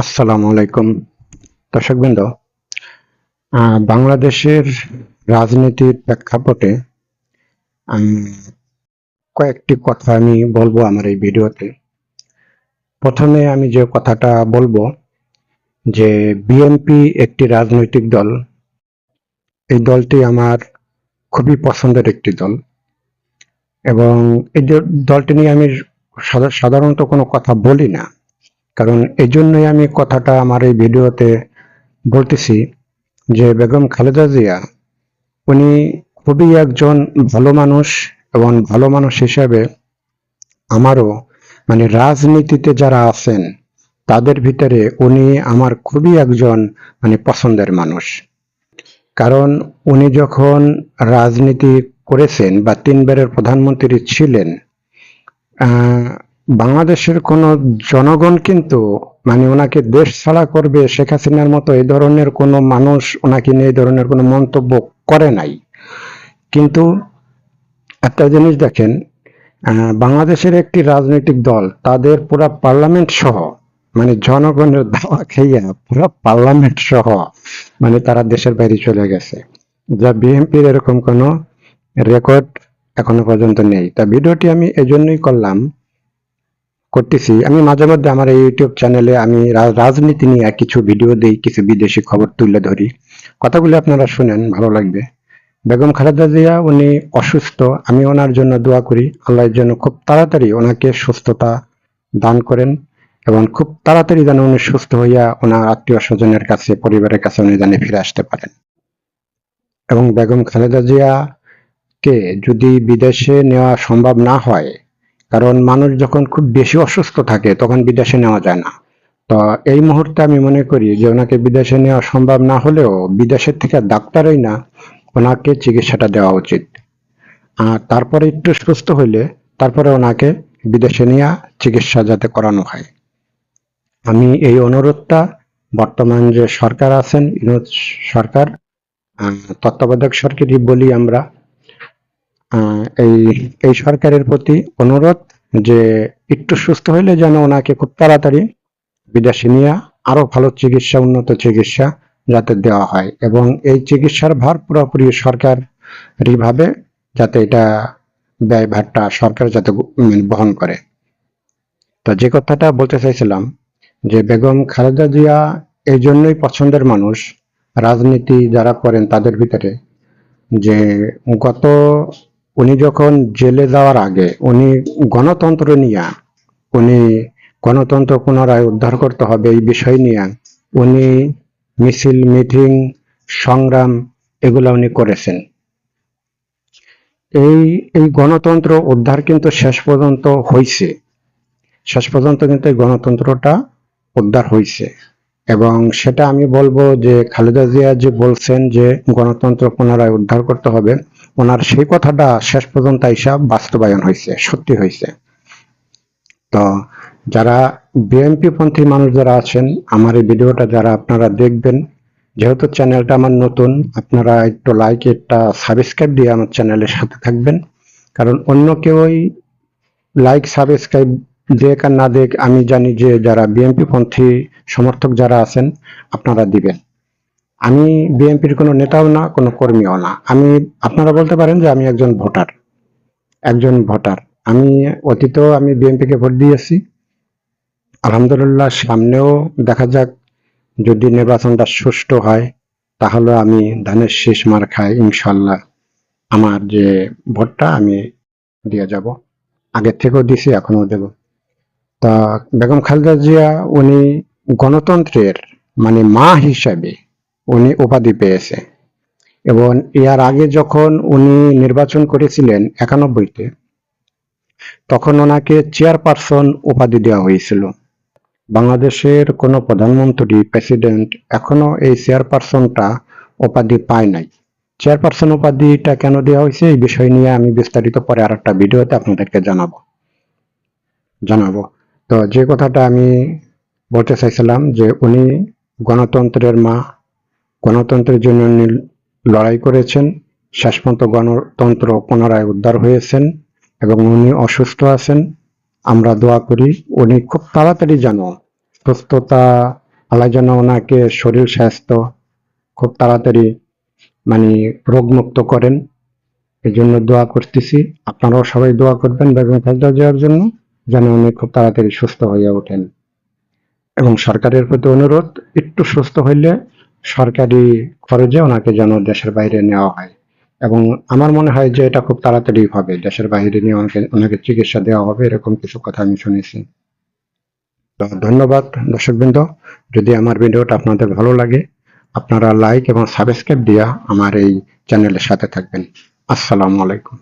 আসসালামু আলাইকুম। দর্শকবৃন্দ বাংলাদেশের রাজনীতির প্রেক্ষাপটে কয়েকটি কথা আমি বলব আমার এই ভিডিওতে। প্রথমে আমি যে কথাটা বলব, যে বিএনপি একটি রাজনৈতিক দল। এই দলটি আমার খুবই পছন্দের একটি দল। এবং এই দলটি নিয়ে আমি সাধা- সাধারণত কোনো কথা বলি না। কারণ এই জন্যই আমি কথাটা আমার এই ভিডিওতে বলতেছি যে বেগম খালেদা জিয়া, উনি খুবই একজন ভালো মানুষ এবং ভালো মানুষ হিসাবে আমারও মানে রাজনীতিতে যারা আছেন, তাদের ভিতরে উনি আমার খুবই একজন মানে পছন্দের মানুষ। কারণ উনি যখন রাজনীতি করেছেন বা তিনবারের প্রধানমন্ত্রী ছিলেন বাংলাদেশের কোনো জনগণ কিন্তু মানে ওনাকে দেশ ছাড়া করবে শেখ হাসিনার মতো এই ধরনের কোনো মানুষ ওনাকে নিয়ে এই ধরনের কোনো মন্তব্য করে নাই। কিন্তু একটা জিনিস দেখেন বাংলাদেশের একটি রাজনৈতিক দল, তাদের পুরা পার্লামেন্ট সহ মানে জনগণের দাওয়া খাইয়া পুরো পার্লামেন্ট সহ মানে তারা দেশের বাইরে চলে গেছে। যা বিএনপির এরকম কোনো রেকর্ড এখনও পর্যন্ত নেই। তা ভিডিওটি আমি এজন্যই করলাম করতেছি। আমি মাঝে মধ্যে আমার এই ইউটিউব চ্যানেলে আমি রাজনীতি নিয়ে কিছু ভিডিও দেই, কিছু বিদেশি খবর তুলে ধরি। কথাগুলি আপনারা শুনেন, ভালো লাগবে। বেগম খালেদা জিয়া, উনি অসুস্থ, আমি ওনার জন্য দোয়া করি। আল্লাহর জন্য খুব তাড়াতাড়ি ওনাকে সুস্থতা দান করেন এবং খুব তাড়াতাড়ি যেন উনি সুস্থ হইয়া ওনার আত্মীয় স্বজনের কাছে, পরিবারের কাছে উনি জানে ফিরে আসতে পারেন। এবং বেগম খালেদা জিয়া কে যদি বিদেশে নেওয়া সম্ভব না হয় কারণ মানুষ যখন খুব বেশি অসুস্থ থাকে, তখন বিদেশে নেওয়া যায় না। তো এই মুহূর্তে আমি মনে করি যে ওনাকে বিদেশে নেওয়া সম্ভব না হলেও বিদেশের থেকে ডাক্তারই না, ওনাকে চিকিৎসাটা দেওয়া উচিত। আর তারপরে একটু সুস্থ হইলে তারপরে ওনাকে বিদেশে নিয়ে চিকিৎসা যাতে করানো হয়। আমি এই অনুরোধটা বর্তমান যে সরকার আছেন সরকার তত্ত্বাবধায়ক সরকারই বলি আমরা। এই এই সরকারের প্রতি অনুরোধ যে একটু সুস্থ হইলে যেন ওনাকে খুব তাড়াতাড়ি বিদেশে নিয়ে আরও ভালো চিকিৎসা, উন্নত চিকিৎসা যাতে দেওয়া হয়। এবং এই চিকিৎসার ভার পুরোপুরি সরকারি ভাবে যাতে এটা ব্যয়ভারটা সরকার যাতে বহন করে। তো যে কথাটা বলতে চাইছিলাম, যে বেগম খালেদা জিয়া এই জন্যই পছন্দের মানুষ, রাজনীতি যারা করেন তাদের ভিতরে, যে গত উনি যখন জেলে যাওয়ার আগে উনি গণতন্ত্র নিয়ে, উনি গণতন্ত্র পুনরায় উদ্ধার করতে হবে এই বিষয় নিয়ে, উনি মিছিল, মিটিং, সংগ্রাম এগুলো উনি করেছেন। এই এই গণতন্ত্র উদ্ধার কিন্তু শেষ পর্যন্ত হয়েছে শেষ পর্যন্ত কিন্তু এই গণতন্ত্রটা উদ্ধার হয়েছে এবং সেটা আমি বলব যে খালেদা জিয়া যে বলছেন যে গণতন্ত্র পুনরায় উদ্ধার করতে হবে ওনার সেই কথাটা শেষ পর্যন্ত হিসাব বাস্তবায়ন হয়েছে সত্যি হয়েছে তো যারা বিএনপি পন্থী মানুষ যারা আছেন, আমার এই ভিডিওটা যারা আপনারা দেখবেন, যেহেতু চ্যানেলটা আমার নতুন, আপনারা একটু লাইক একটা সাবস্ক্রাইব দিয়ে আমার চ্যানেলের সাথে থাকবেন। কারণ অন্য কেউই লাইক সাবস্ক্রাইব দেখ আর না দেখ আমি জানি যে যারা বিএনপি পন্থী সমর্থক যারা আছেন, আপনারা দিবেন। আমি বিএনপির কোনো নেতাও না, কোনো কর্মীও না। আমি, আপনারা বলতে পারেন যে আমি একজন ভোটার একজন ভোটার। আমি অতীতেও আমি বিএনপিকে ভোট দিয়েছি। আলহামদুলিল্লাহ সামনেও দেখা যাক যদি নির্বাচনটা সুষ্ঠু হয়, তাহলে আমি ধানের শেষ মার খাই, ইনশাল্লাহ আমার যে ভোটটা আমি দিয়ে যাব। আগের থেকেও দিছি, এখনও দেব। তা বেগম খালেদা জিয়া, উনি গণতন্ত্রের মানে মা হিসাবে উনি উপাধি পেয়েছে। এবং ইয়ার আগে যখন উনি নির্বাচন করেছিলেন একানব্বইতে, তখন ওনাকে চেয়ারপারসন উপাধি দেওয়া হয়েছিল। বাংলাদেশের কোনো প্রধানমন্ত্রী, প্রেসিডেন্ট এখনও এই চেয়ারপারসনটা উপাধি পায় নাই। চেয়ারপারসন উপাধিটা কেন দেওয়া হয়েছে এই বিষয় নিয়ে আমি বিস্তারিত পরে আর একটা ভিডিওতে আপনাদেরকে জানাব। জানাব। তো যে কথাটা আমি বলতে চাইছিলাম যে উনি গণতন্ত্রের মা গণতন্ত্রের জন্য লড়াই করেছেন। শেষ পর্যন্ত গণতন্ত্র পুনরায় উদ্ধার হয়েছেন এবং উনি অসুস্থ আছেন। আমরা দোয়া করি উনি খুব তাড়াতাড়ি যেন সুস্থতা, আল্লাহ যেন ওনাকে শরীর স্বাস্থ্য খুব তাড়াতাড়ি মানে রোগমুক্ত করেন। এই জন্য দোয়া করতেছি। আপনারাও সবাই দোয়া করবেন বেগম খালেদা জিয়ার জন্য যেন উনি খুব তাড়াতাড়ি সুস্থ হয়ে ওঠেন। এবং সরকারের প্রতি অনুরোধ, একটু সুস্থ হইলে সরকারি খরচে ওনাকে যেন দেশের বাইরে নেওয়া হয়। এবং আমার মনে হয় যে এটা খুব তাড়াতাড়ি হবে। দেশের বাইরে নিয়ে ওনাকে ওনাকে চিকিৎসা দেওয়া হবে এরকম কিছু কথা আমি শুনেছি। তো ধন্যবাদ দর্শকবৃন্দ। যদি আমার ভিডিওটা আপনাদের ভালো লাগে, আপনারা লাইক এবং সাবস্ক্রাইব দিয়া আমার এই চ্যানেলের সাথে থাকবেন। আসসালামু আলাইকুম।